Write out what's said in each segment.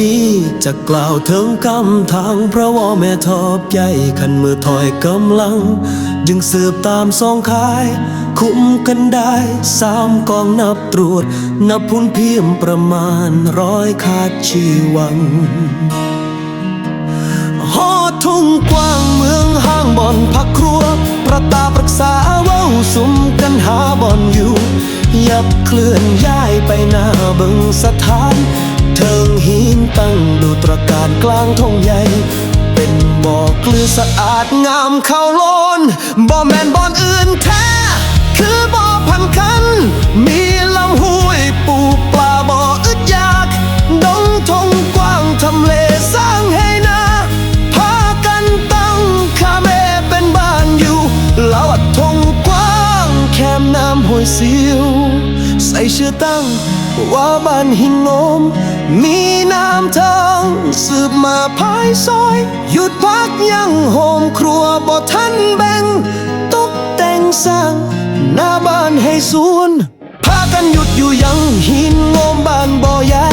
นี้จะกล่าวถึงคำทางพระว่าแม่ทอบใหญ่ขันมือถอยกำลังจึงสืบตามสองคาย คุ้มกันได้สามกองนับตรวจ นับพุนเพียมประมาณร้อยขาดชีวังหอทุ่งกว้างเมืองห้างบ่อนพักครัว ประตาปรึกษาเว้าสุมกันหาบ่อนอยู่ ยับเคลื่อนย้ายไปหน้าบิงสถาน เทิงหินตั้งดูตรการกลางทงใหญ่ เป็นบ่อเกลือสะอาดงามเข้าโลนบ่แม่นบ่อนอื่นแท้ คือบ่อพันคัน มีลำห้วยปูปลาบ่ออึดอยากดงทงกว้างทำเลสร้างให้นาพากันตั้งคาเมเป็นบ้านอยู่เล่าอัดทงกว้างแคมน้ำห้วยซิว ใส่เชื่อตั้ง ว่าบ้านหินงมมีน้ำทองสืบมาภายซอย หยุดพักยังโฮมครัวบ่ทันแบ่งตกแต่งสร้าง หน้าบ้านให้สวนพากันหยุดอยู่ยังหินงมบ้านบ่อใหญ่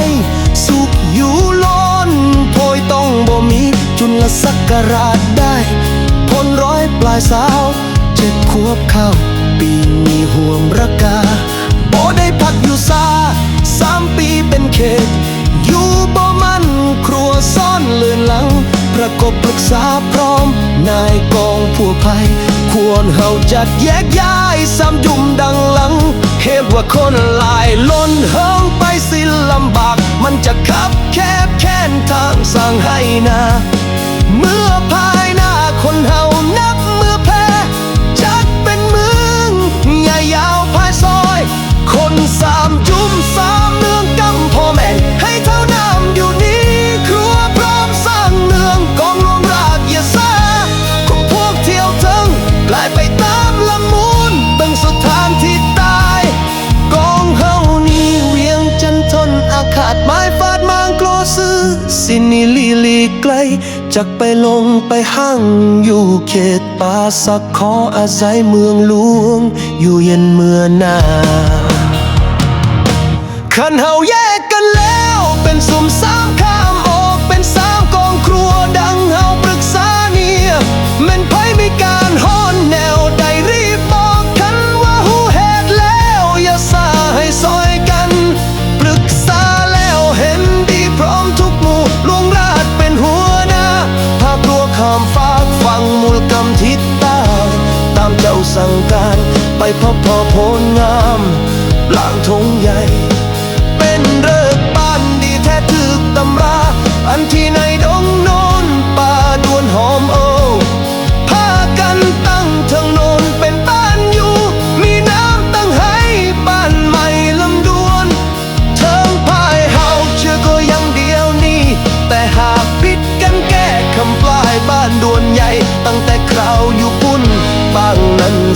สุขอยู่ล้นโพยต้องบ่มีจุลสักการาชได้พลร้อยปลายสาว เจ็ดขวบเข้า ปีมีห่วงระกา บ่ได้พักอยู่ซาสามปีเป็นเขต อยู่บ่มันครัวซ่อนเลือนหลัง ประกบปรึกษาพร้อม นายกองผู้ภัย ควรเฮาจัดแยกย้ายซ้ำจุ่มดังหลัง เหตุว่าคนหลายล้นเฮิงไปสิลำบาก มันจะขับแคบแค้นทางสร้างให้นา เมื่อภาาดไม้ฟาดมางโกลซื้อสินีลีลีไกล จักไปลงไปห้างอยู่เขตป่าสักขออาศัยเมืองหลวง อยู่เย็นเมื่อนาคันเฮาแยกกันแล้วเป็นสุมซ้ำ สั่งการ ไปพบพอโพลงามหลังทงใหญ่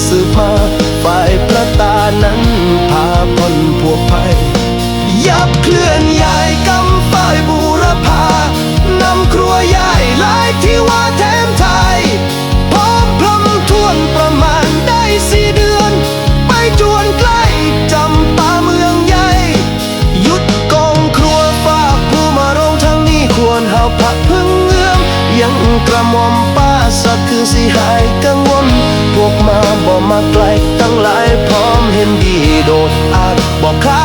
สืบมาฝ่ายประตานั้นพาพ้นพวกภัย ยับเคลื่อนย้ายกำฝ่ายบูรพานำครัวย้ายหลายที่ว่าแถมไทย พร้อมพลำทวนประมาณได้สี่เดือน ไปจวนใกล้จำปาเมืองใหญ่หยุดกองครัวฝากผู้มาโรงทางนี้ควรเฮาพักพึ่งเอื้อมยังกระหม่อมป้าสักคือสิหาย มาบอกมาไกล ทั้งหลายพร้อมเห็นดีโดดอาจบอกข้า